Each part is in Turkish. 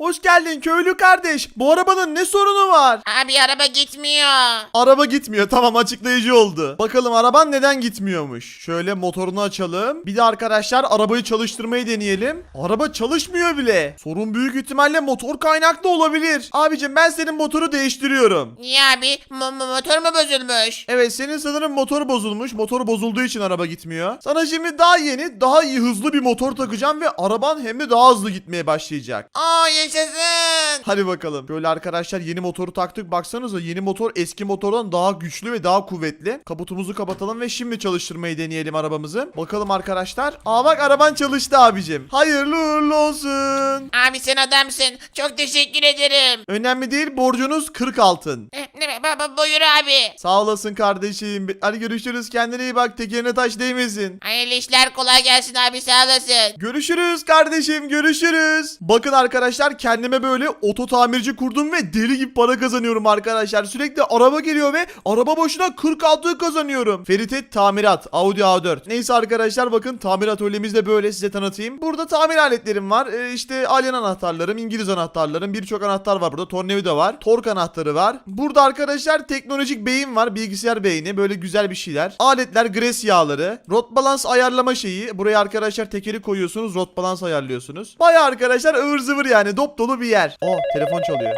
Hoş geldin köylü kardeş. Bu arabanın ne sorunu var? Abi araba gitmiyor. Araba gitmiyor. Tamam açıklayıcı oldu. Bakalım araban neden gitmiyormuş. Şöyle motorunu açalım. Bir de arkadaşlar arabayı çalıştırmayı deneyelim. Araba çalışmıyor bile. Sorun büyük ihtimalle motor kaynaklı olabilir. Abicim ben senin motoru değiştiriyorum. Niye abi? Mo- mo- motor mu bozulmuş? Evet senin sanırım motor bozulmuş. Motor bozulduğu için araba gitmiyor. Sana şimdi daha yeni, daha iyi hızlı bir motor takacağım ve araban hem de daha hızlı gitmeye başlayacak. Aa yaşasın. Hadi bakalım. Böyle arkadaşlar yeni motoru taktık. Baksanıza yeni motor eski motordan daha güçlü ve daha kuvvetli. Kaputumuzu kapatalım ve şimdi çalıştırmayı deneyelim arabamızı. Bakalım arkadaşlar. Aa bak araban çalıştı abicim. Hayırlı uğurlu olsun. Abi sen adamsın. Çok teşekkür ederim. Önemli değil borcunuz 40 altın. Eh, baba buyur abi. Sağ olasın kardeşim. Hadi görüşürüz. Kendine iyi bak. Tekerine taş değmesin. Hayırlı işler kolay gelsin abi sağ olasın. Görüşürüz kardeşim görüşürüz. Bakın arkadaşlar kendime böyle oto tamirci kurdum ve deli gibi para kazanıyorum arkadaşlar. Sürekli araba geliyor ve araba başına 46 kazanıyorum. Feritet Tamirat Audi A4. Neyse arkadaşlar bakın tamir atölyemiz de böyle size tanıtayım. Burada tamir aletlerim var. Ee, işte alien anahtarlarım, İngiliz anahtarlarım, birçok anahtar var burada. Tornavida var. Tork anahtarı var. Burada arkadaşlar teknolojik beyin var. Bilgisayar beyni. Böyle güzel bir şeyler. Aletler gres yağları. Rot balans ayarlama şeyi. Buraya arkadaşlar tekeri koyuyorsunuz. Rot balans ayarlıyorsunuz. Baya arkadaşlar ıvır zıvır yani. Dop dolu bir yer. Oh telefon çalıyor.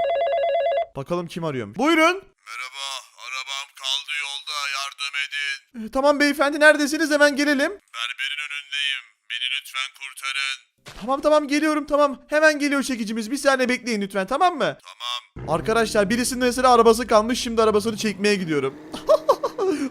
Bakalım kim arıyormuş. Buyurun. Merhaba, arabam kaldı yolda yardım edin. Ee, Tamam beyefendi neredesiniz hemen gelelim. Berberin önündeyim. Beni lütfen kurtarın. Tamam tamam geliyorum tamam. Hemen geliyor çekicimiz. Bir saniye bekleyin lütfen tamam mı? Tamam. Arkadaşlar birisinin mesela arabası kalmış. Şimdi arabasını çekmeye gidiyorum.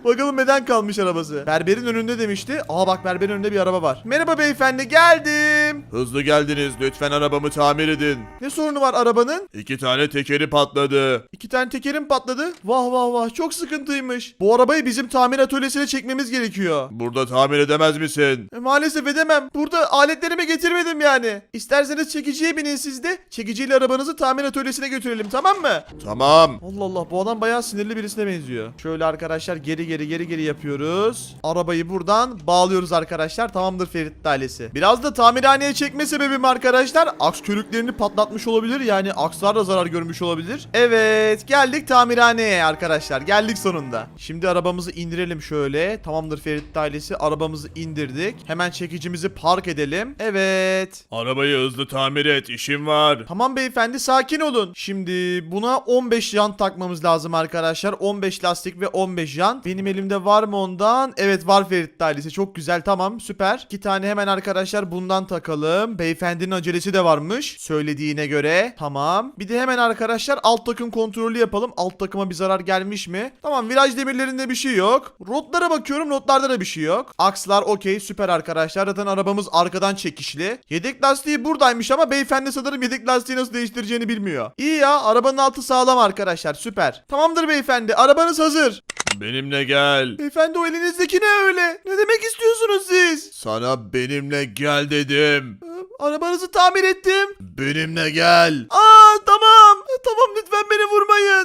Bakalım neden kalmış arabası. Berberin önünde demişti. Aa bak berberin önünde bir araba var. Merhaba beyefendi geldim. Hızlı geldiniz. Lütfen arabamı tamir edin. Ne sorunu var arabanın? İki tane tekeri patladı. İki tane tekerim patladı. Vah vah vah çok sıkıntıymış. Bu arabayı bizim tamir atölyesine çekmemiz gerekiyor. Burada tamir edemez misin? E, maalesef edemem. Burada aletlerimi getirmedim yani. İsterseniz çekiciye binin siz de. Çekiciyle arabanızı tamir atölyesine götürelim tamam mı? Tamam. Allah Allah bu adam bayağı sinirli birisine benziyor. Şöyle arkadaşlar geri geri geri geri yapıyoruz. Arabayı buradan bağlıyoruz arkadaşlar. Tamamdır Ferit ailesi. Biraz da tamirhaneye çekme sebebim arkadaşlar. Aks körüklerini patlatmış olabilir. Yani akslar da zarar görmüş olabilir. Evet geldik tamirhaneye arkadaşlar. Geldik sonunda. Şimdi arabamızı indirelim şöyle. Tamamdır Ferit ailesi. Arabamızı indirdik. Hemen çekicimizi park edelim. Evet. Arabayı hızlı tamir et. işim var. Tamam beyefendi sakin olun. Şimdi buna 15 jant takmamız lazım arkadaşlar. 15 lastik ve 15 jant. Benim elimde var mı ondan? Evet var Ferit ailesi. Çok güzel tamam süper. İki tane hemen arkadaşlar bundan takalım. Beyefendinin acelesi de varmış. Söylediğine göre. Tamam. Bir de hemen arkadaşlar alt takım kontrolü yapalım. Alt takıma bir zarar gelmiş mi? Tamam viraj demirlerinde bir şey yok. Rotlara bakıyorum. Rotlarda da bir şey yok. Akslar okey süper arkadaşlar. Zaten arabamız arkadan çekişli. Yedek lastiği buradaymış ama beyefendi sanırım yedek lastiği nasıl değiştireceğini bilmiyor. İyi ya arabanın altı sağlam arkadaşlar süper. Tamamdır beyefendi arabanız hazır. Benimle gel. Beyefendi o elinizdeki ne öyle? Ne demek istiyorsunuz siz? Sana benimle gel dedim. Ee, Arabanızı tamir ettim. Benimle gel. Aa tamam.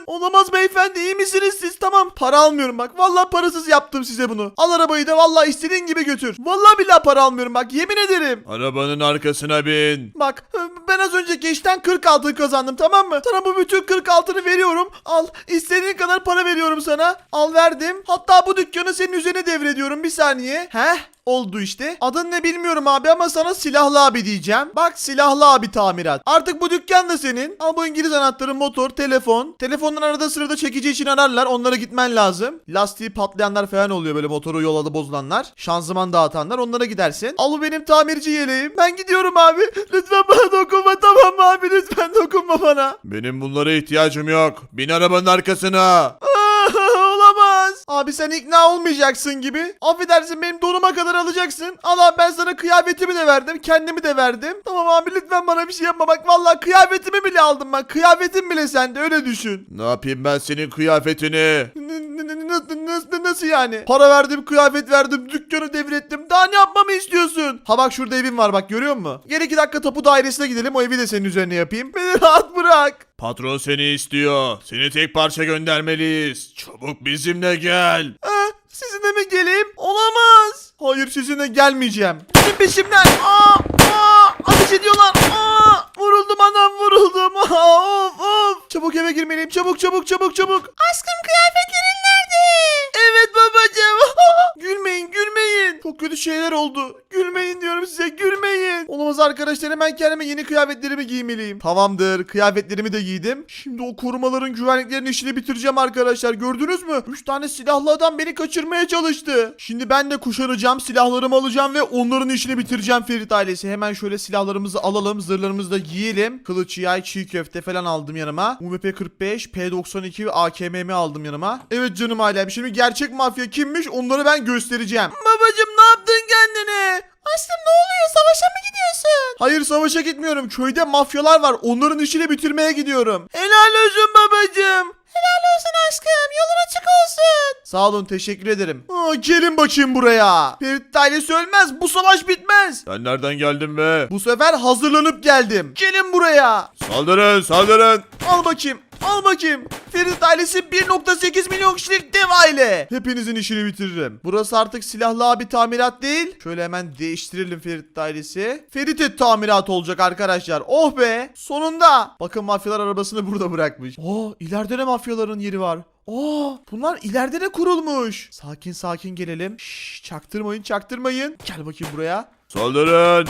Olamaz beyefendi iyi misiniz siz? Tamam para almıyorum bak. Vallahi parasız yaptım size bunu. Al arabayı da vallahi istediğin gibi götür. Vallahi billahi para almıyorum bak yemin ederim. Arabanın arkasına bin. Bak ben az önceki işten 46 kazandım tamam mı? Sana bu bütün 46'ını veriyorum. Al istediğin kadar para veriyorum sana. Al verdim. Hatta bu dükkanı senin üzerine devrediyorum bir saniye. Heh oldu işte. Adın ne bilmiyorum abi ama sana silahlı abi diyeceğim. Bak silahlı abi tamirat. Artık bu dükkan da senin. Al bu İngiliz anahtarı, motor, telefon. Telefondan arada sırada çekici için ararlar. Onlara gitmen lazım. Lastiği patlayanlar falan oluyor böyle motoru yolda bozulanlar. Şanzıman dağıtanlar. Onlara gidersin. Al bu benim tamirci yeleğim. Ben gidiyorum abi. Lütfen bana dokunma tamam mı abi? Lütfen dokunma bana. Benim bunlara ihtiyacım yok. Bin arabanın arkasına. Abi sen ikna olmayacaksın gibi. Affedersin benim donuma kadar alacaksın. Al abi ben sana kıyafetimi de verdim. Kendimi de verdim. Tamam abi lütfen bana bir şey yapma. Bak vallahi kıyafetimi bile aldım ben. Kıyafetim bile sende öyle düşün. Ne yapayım ben senin kıyafetini? Nasıl yani? Para verdim, kıyafet verdim, dükkanı devrettim. Daha ne yapmamı istiyorsun? Ha bak şurada evim var bak görüyor musun? Gel iki dakika tapu dairesine gidelim. O evi de senin üzerine yapayım. Beni rahat bırak. Patron seni istiyor. Seni tek parça göndermeliyiz. Çabuk bizimle gel. Ha, sizinle mi geleyim? Olamaz. Hayır sizinle gelmeyeceğim. Benim peşimden. Aa, aa, ateş ediyorlar. Aa, vuruldum anam vuruldum. of of. Çabuk eve girmeliyim. Çabuk çabuk çabuk çabuk. Aşkım kıyafetlerin babacığım. gülmeyin gülmeyin. Çok kötü şeyler oldu. Gülmeyin diyorum size gülmeyin. Olamaz arkadaşlar hemen kendime yeni kıyafetlerimi giymeliyim. Tamamdır kıyafetlerimi de giydim. Şimdi o korumaların güvenliklerin işini bitireceğim arkadaşlar. Gördünüz mü? 3 tane silahlı adam beni kaçırmaya çalıştı. Şimdi ben de kuşanacağım silahlarımı alacağım ve onların işini bitireceğim Ferit ailesi. Hemen şöyle silahlarımızı alalım. Zırhlarımızı da giyelim. Kılıç yay çiğ köfte falan aldım yanıma. UMP 45 P92 ve AKM'mi aldım yanıma. Evet canım ailem. Şimdi gerçek mafya kimmiş onları ben göstereceğim. Babacım yaptın kendine? Aşkım ne oluyor? Savaşa mı gidiyorsun? Hayır savaşa gitmiyorum. Köyde mafyalar var. Onların işini bitirmeye gidiyorum. Helal olsun babacım. Helal olsun aşkım. Yolun açık olsun. Sağ olun teşekkür ederim. Aa, gelin bakayım buraya. Ferit ailesi ölmez. Bu savaş bitmez. Sen nereden geldin be? Bu sefer hazırlanıp geldim. Gelin buraya. Saldırın saldırın. Al bakayım. Al bakayım. Ferit ailesi 1.8 milyon kişilik dev aile. Hepinizin işini bitiririm. Burası artık silahlı abi tamirat değil. Şöyle hemen değiştirelim Ferit ailesi. Ferit et tamirat olacak arkadaşlar. Oh be. Sonunda. Bakın mafyalar arabasını burada bırakmış. Oo ileride de mafyaların yeri var. Oo bunlar ileride de kurulmuş. Sakin sakin gelelim. Şşş çaktırmayın çaktırmayın. Gel bakayım buraya. Saldırın.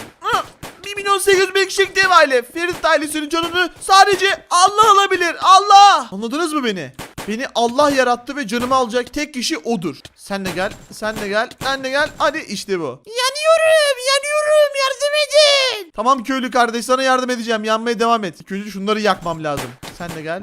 1 milyon 800 bin kişilik dev aile. Ferit ailesinin canını sadece Allah alabilir. Allah. Anladınız mı beni? Beni Allah yarattı ve canımı alacak tek kişi odur. Sen de gel, sen de gel, sen de gel. Hadi işte bu. Yanıyorum yanıyorum yardım edin. Tamam köylü kardeş sana yardım edeceğim. Yanmaya devam et. İlk önce şunları yakmam lazım. Sen de gel.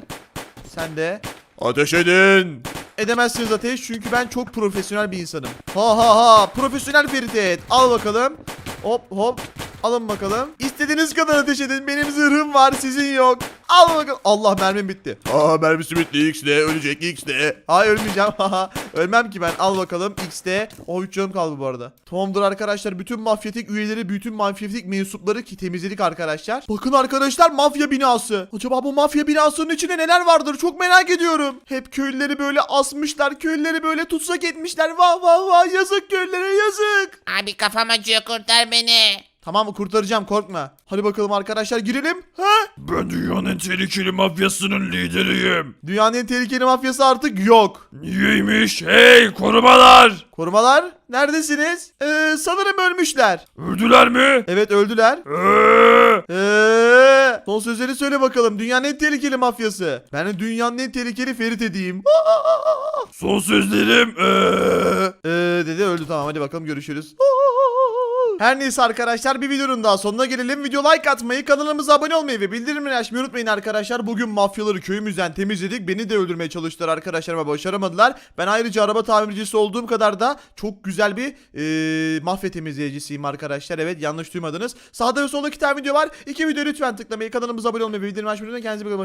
Sen de. Ateş edin. Edemezsiniz ateş çünkü ben çok profesyonel bir insanım. Ha ha ha profesyonel Feritet. Al bakalım. Hop hop. Alın bakalım. İstediğiniz kadar ateş edin. Benim zırhım var sizin yok. Al bakalım. Allah mermim bitti. Aa mermisi bitti X de ölecek X de. Hayır ölmeyeceğim. Ölmem ki ben. Al bakalım. X'de. O 3 canım kaldı bu arada. Tamamdır arkadaşlar. Bütün mafyatik üyeleri, bütün mafyatik mensupları ki temizledik arkadaşlar. Bakın arkadaşlar mafya binası. Acaba bu mafya binasının içinde neler vardır? Çok merak ediyorum. Hep köylüleri böyle asmışlar. Köylüleri böyle tutsak etmişler. Vah vah vah. Yazık köylülere yazık. Abi kafam acıyor kurtar beni. Tamam mı kurtaracağım korkma. Hadi bakalım arkadaşlar girelim. Ha? Ben dünyanın en tehlikeli mafyasının lideriyim. Dünyanın en tehlikeli mafyası artık yok. Niyeymiş? Hey korumalar. Korumalar neredesiniz? Ee, sanırım ölmüşler. Öldüler mi? Evet öldüler. Ee, Eee, son sözleri söyle bakalım. Dünyanın en tehlikeli mafyası. Ben de dünyanın en tehlikeli Ferit edeyim. son sözlerim. Ee. Eee dedi öldü tamam hadi bakalım görüşürüz. Her neyse arkadaşlar bir videonun daha sonuna gelelim. Video like atmayı, kanalımıza abone olmayı ve bildirimleri açmayı unutmayın arkadaşlar. Bugün mafyaları köyümüzden temizledik. Beni de öldürmeye çalıştılar arkadaşlar ama başaramadılar. Ben ayrıca araba tamircisi olduğum kadar da çok güzel bir eee mafya temizleyicisiyim arkadaşlar. Evet yanlış duymadınız. Sağda ve solda iki tane video var. İki video lütfen tıklamayı, kanalımıza abone olmayı ve bildirim açmayı unutmayın. Kendinize iyi bakın.